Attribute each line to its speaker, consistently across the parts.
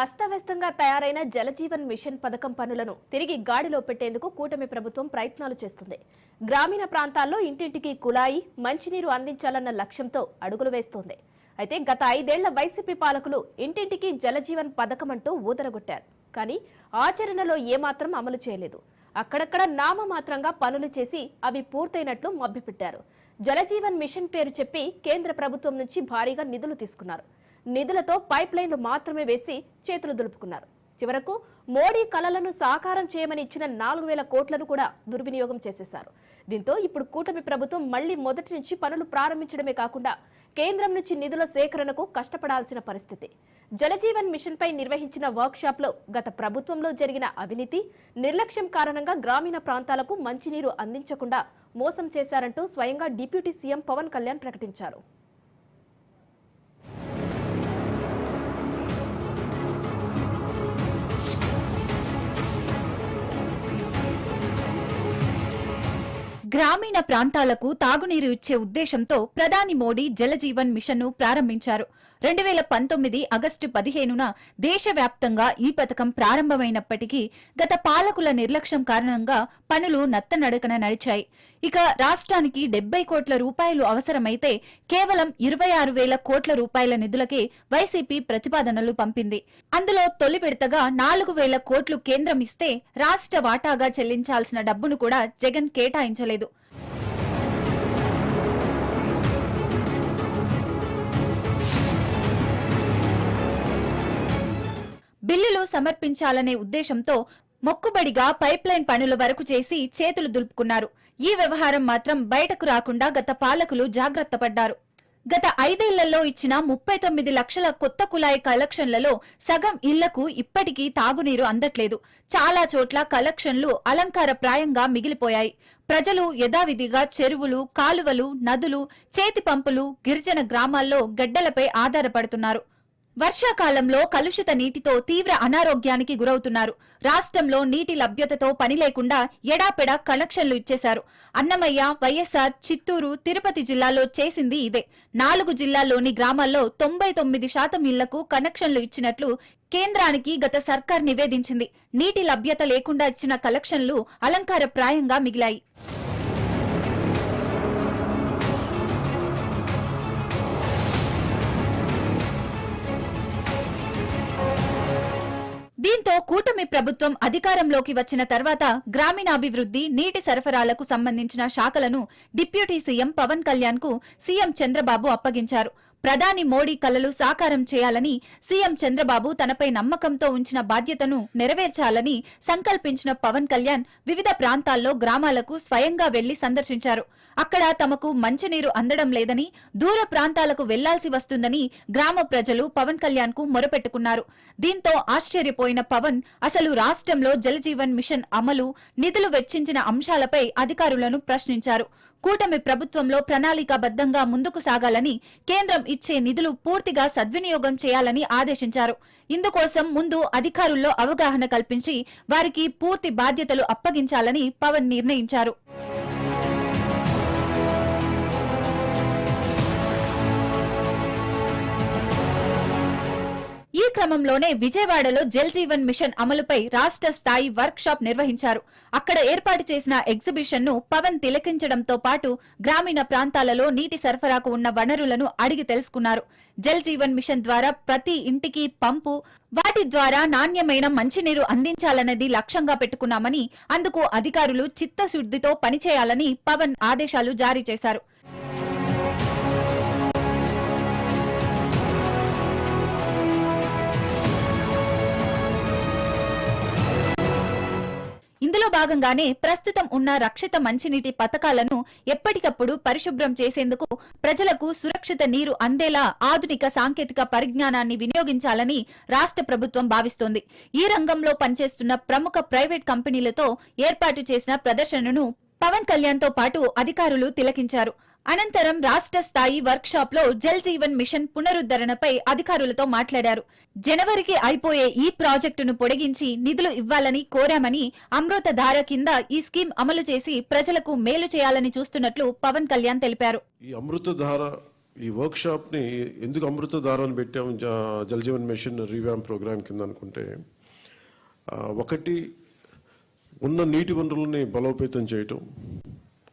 Speaker 1: అస్తవ్యస్తంగా తయారైన జలజీవన్ మిషన్ పథకం పనులను తిరిగి గాడిలో పెట్టేందుకు కూటమి ప్రభుత్వం ప్రయత్నాలు చేస్తుంది గ్రామీణ ప్రాంతాల్లో ఇంటింటికి కులాయి మంచినీరు అందించాలన్న లక్ష్యంతో అడుగులు వేస్తోంది అయితే గత ఐదేళ్ల వైసీపీ పాలకులు ఇంటింటికి జలజీవన్ పథకం అంటూ ఊదరగొట్టారు కానీ ఆచరణలో ఏమాత్రం అమలు చేయలేదు అక్కడక్కడ నామమాత్రంగా పనులు చేసి అవి పూర్తయినట్లు మభ్యపెట్టారు జలజీవన్ మిషన్ పేరు చెప్పి కేంద్ర ప్రభుత్వం నుంచి భారీగా నిధులు తీసుకున్నారు నిధులతో పైప్ లైన్లు మాత్రమే వేసి చేతులు దులుపుకున్నారు చివరకు మోడీ కలలను సాకారం చేయమని ఇచ్చిన నాలుగు వేల కోట్లను కూడా దుర్వినియోగం చేసేశారు దీంతో ఇప్పుడు కూటమి ప్రభుత్వం మళ్లీ మొదటి నుంచి పనులు ప్రారంభించడమే కాకుండా కేంద్రం నుంచి నిధుల సేకరణకు కష్టపడాల్సిన పరిస్థితి జలజీవన్ మిషన్పై నిర్వహించిన వర్క్షాప్లో గత ప్రభుత్వంలో జరిగిన అవినీతి నిర్లక్ష్యం కారణంగా గ్రామీణ ప్రాంతాలకు మంచినీరు అందించకుండా మోసం చేశారంటూ స్వయంగా డిప్యూటీ సీఎం పవన్ కళ్యాణ్ ప్రకటించారు గ్రామీణ ప్రాంతాలకు తాగునీరు ఇచ్చే ఉద్దేశంతో ప్రధాని మోడీ జలజీవన్ మిషన్ను ప్రారంభించారు రెండు వేల పంతొమ్మిది ఆగస్టు పదిహేనున దేశవ్యాప్తంగా ఈ పథకం ప్రారంభమైనప్పటికీ గత పాలకుల నిర్లక్ష్యం కారణంగా పనులు నత్తనడకన నడిచాయి ఇక రాష్ట్రానికి డెబ్బై కోట్ల రూపాయలు అవసరమైతే కేవలం ఇరవై ఆరు వేల కోట్ల రూపాయల నిధులకే వైసీపీ ప్రతిపాదనలు పంపింది అందులో తొలి విడతగా నాలుగు వేల కోట్లు కేంద్రం ఇస్తే రాష్ట్ర వాటాగా చెల్లించాల్సిన డబ్బును కూడా జగన్ కేటాయించలేదు బిల్లులు సమర్పించాలనే ఉద్దేశంతో మొక్కుబడిగా పైప్లైన్ పనుల వరకు చేసి చేతులు దులుపుకున్నారు ఈ వ్యవహారం మాత్రం బయటకు రాకుండా గత పాలకులు జాగ్రత్త పడ్డారు గత ఐదేళ్లలో ఇచ్చిన ముప్పై తొమ్మిది లక్షల కొత్త కుళాయి కలెక్షన్లలో సగం ఇళ్లకు ఇప్పటికీ తాగునీరు అందట్లేదు చాలా చోట్ల కలెక్షన్లు అలంకార ప్రాయంగా మిగిలిపోయాయి ప్రజలు యథావిధిగా చెరువులు కాలువలు నదులు చేతి పంపులు గిరిజన గ్రామాల్లో గడ్డలపై ఆధారపడుతున్నారు వర్షాకాలంలో కలుషిత నీటితో తీవ్ర అనారోగ్యానికి గురవుతున్నారు రాష్ట్రంలో నీటి లభ్యతతో పని లేకుండా ఎడాపెడా కనెక్షన్లు ఇచ్చేశారు అన్నమయ్య వైఎస్ఆర్ చిత్తూరు తిరుపతి జిల్లాలో చేసింది ఇదే నాలుగు జిల్లాల్లోని గ్రామాల్లో తొంభై తొమ్మిది శాతం ఇళ్లకు కనెక్షన్లు ఇచ్చినట్లు కేంద్రానికి గత సర్కార్ నివేదించింది నీటి లభ్యత లేకుండా ఇచ్చిన కలెక్షన్లు అలంకారప్రాయంగా మిగిలాయి దీంతో కూటమి ప్రభుత్వం అధికారంలోకి వచ్చిన తర్వాత గ్రామీణాభివృద్ధి నీటి సరఫరాలకు సంబంధించిన శాఖలను డిప్యూటీ సీఎం పవన్ కళ్యాణ్ కు సీఎం చంద్రబాబు అప్పగించారు ప్రధాని మోడీ కలలు సాకారం చేయాలని సీఎం చంద్రబాబు తనపై నమ్మకంతో ఉంచిన బాధ్యతను నెరవేర్చాలని సంకల్పించిన పవన్ కళ్యాణ్ వివిధ ప్రాంతాల్లో గ్రామాలకు స్వయంగా వెళ్లి సందర్శించారు అక్కడ తమకు మంచినీరు అందడం లేదని దూర ప్రాంతాలకు వెళ్లాల్సి వస్తుందని గ్రామ ప్రజలు పవన్ కళ్యాణ్ కు మొరపెట్టుకున్నారు దీంతో ఆశ్చర్యపోయిన పవన్ అసలు రాష్ట్రంలో జలజీవన్ మిషన్ అమలు నిధులు వెచ్చించిన అంశాలపై అధికారులను ప్రశ్నించారు కూటమి ప్రభుత్వంలో ప్రణాళికాబద్దంగా ముందుకు సాగాలని కేంద్రం ఇచ్చే నిధులు పూర్తిగా సద్వినియోగం చేయాలని ఆదేశించారు ఇందుకోసం ముందు అధికారుల్లో అవగాహన కల్పించి వారికి పూర్తి బాధ్యతలు అప్పగించాలని పవన్ నిర్ణయించారు క్రమంలోనే విజయవాడలో జల్ జీవన్ మిషన్ అమలుపై రాష్ట్ర స్థాయి వర్క్ షాప్ నిర్వహించారు అక్కడ ఏర్పాటు చేసిన ఎగ్జిబిషన్ ను పవన్ తిలకించడంతో పాటు గ్రామీణ ప్రాంతాలలో నీటి సరఫరాకు ఉన్న వనరులను అడిగి తెలుసుకున్నారు జల్ జీవన్ మిషన్ ద్వారా ప్రతి ఇంటికి పంపు వాటి ద్వారా నాణ్యమైన మంచినీరు అందించాలన్నది లక్ష్యంగా పెట్టుకున్నామని అందుకు అధికారులు చిత్తశుద్దితో పనిచేయాలని పవన్ ఆదేశాలు జారీ చేశారు భాగంగానే ప్రస్తుతం ఉన్న రక్షిత మంచినీటి పథకాలను ఎప్పటికప్పుడు పరిశుభ్రం చేసేందుకు ప్రజలకు సురక్షిత నీరు అందేలా ఆధునిక సాంకేతిక పరిజ్ఞానాన్ని వినియోగించాలని రాష్ట్ర ప్రభుత్వం భావిస్తోంది ఈ రంగంలో పనిచేస్తున్న ప్రముఖ ప్రైవేట్ కంపెనీలతో ఏర్పాటు చేసిన ప్రదర్శనను పవన్ కళ్యాణ్ తో పాటు అధికారులు తిలకించారు అనంతరం రాష్ట్ర స్థాయి వర్క్షాప్ లో జల్ జీవన్ మిషన్ పునరుద్ధరణపై అధికారులతో మాట్లాడారు జనవరికి అయిపోయే ఈ ప్రాజెక్టును పొడిగించి నిధులు ఇవ్వాలని కోరామని అమృత ధార కింద ఈ స్కీమ్ అమలు చేసి ప్రజలకు మేలు చేయాలని చూస్తున్నట్లు పవన్ కళ్యాణ్ తెలిపారు
Speaker 2: ఈ అమృతధార ఈ వర్క్ షాప్ ని ఎందుకు అమృతధారని పెట్టాము జల్ జీవన్ మిషన్ రీవ్యామ్ ప్రోగ్రామ్ కింద అనుకుంటే ఒకటి ఉన్న నీటి వనరుల్ని బలోపేతం చేయటం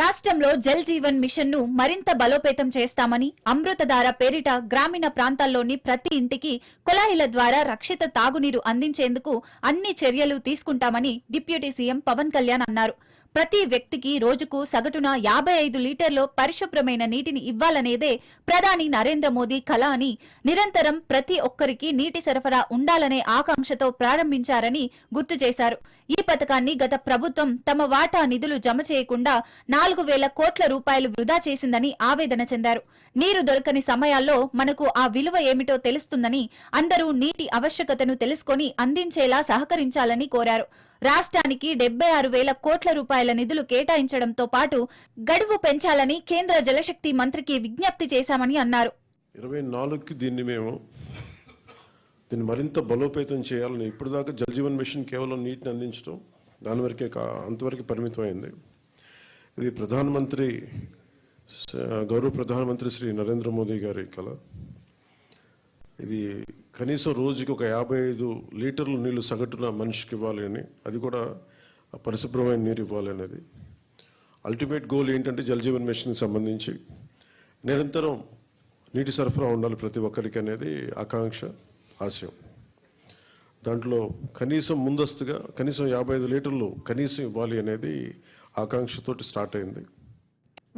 Speaker 1: రాష్ట్రంలో జల్ జీవన్ మిషన్ ను మరింత బలోపేతం చేస్తామని అమృతధార పేరిట గ్రామీణ ప్రాంతాల్లోని ప్రతి ఇంటికి కుళాయిల ద్వారా రక్షిత తాగునీరు అందించేందుకు అన్ని చర్యలు తీసుకుంటామని డిప్యూటీ సీఎం పవన్ కళ్యాణ్ అన్నారు ప్రతి వ్యక్తికి రోజుకు సగటున యాభై ఐదు లీటర్లు పరిశుభ్రమైన నీటిని ఇవ్వాలనేదే ప్రధాని నరేంద్ర మోదీ కల అని నిరంతరం ప్రతి ఒక్కరికి నీటి సరఫరా ఉండాలనే ఆకాంక్షతో ప్రారంభించారని గుర్తు చేశారు ఈ పథకాన్ని గత ప్రభుత్వం తమ వాటా నిధులు జమ చేయకుండా నాలుగు వేల కోట్ల రూపాయలు వృధా చేసిందని ఆవేదన చెందారు నీరు దొరకని సమయాల్లో మనకు ఆ విలువ ఏమిటో తెలుస్తుందని అందరూ నీటి ఆవశ్యకతను తెలుసుకొని అందించేలా సహకరించాలని కోరారు రాష్ట్రానికి డెబ్బై ఆరు వేల కోట్ల రూపాయల నిధులు కేటాయించడంతో పాటు గడువు పెంచాలని కేంద్ర జలశక్తి మంత్రికి విజ్ఞప్తి చేశామని అన్నారు
Speaker 2: దీన్ని మరింత బలోపేతం చేయాలని ఇప్పటిదాకా జల్ జీవన్ మిషన్ కేవలం నీటిని అందించడం దాని వరకే అంతవరకు పరిమితం అయింది ఇది ప్రధానమంత్రి గౌరవ ప్రధానమంత్రి శ్రీ నరేంద్ర మోదీ గారి కళ ఇది కనీసం రోజుకి ఒక యాభై ఐదు లీటర్లు నీళ్లు సగటున మనిషికి ఇవ్వాలని అది కూడా పరిశుభ్రమైన నీరు ఇవ్వాలి అనేది అల్టిమేట్ గోల్ ఏంటంటే జలజీవన్ మిషన్కి సంబంధించి నిరంతరం నీటి సరఫరా ఉండాలి ప్రతి ఒక్కరికి అనేది ఆకాంక్ష ఆశయం దాంట్లో కనీసం ముందస్తుగా కనీసం యాభై ఐదు లీటర్లు కనీసం ఇవ్వాలి అనేది ఆకాంక్షతో స్టార్ట్ అయింది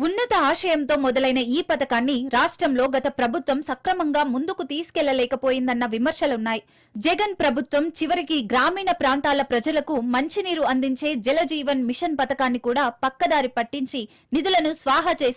Speaker 1: ఉన్నత ఆశయంతో మొదలైన ఈ పథకాన్ని రాష్ట్రంలో గత ప్రభుత్వం సక్రమంగా ముందుకు తీసుకెళ్లలేకపోయిందన్న విమర్శలున్నాయి జగన్ ప్రభుత్వం చివరికి గ్రామీణ ప్రాంతాల ప్రజలకు మంచినీరు అందించే జలజీవన్ మిషన్ పథకాన్ని కూడా పక్కదారి పట్టించి నిధులను స్వాహా చేసింది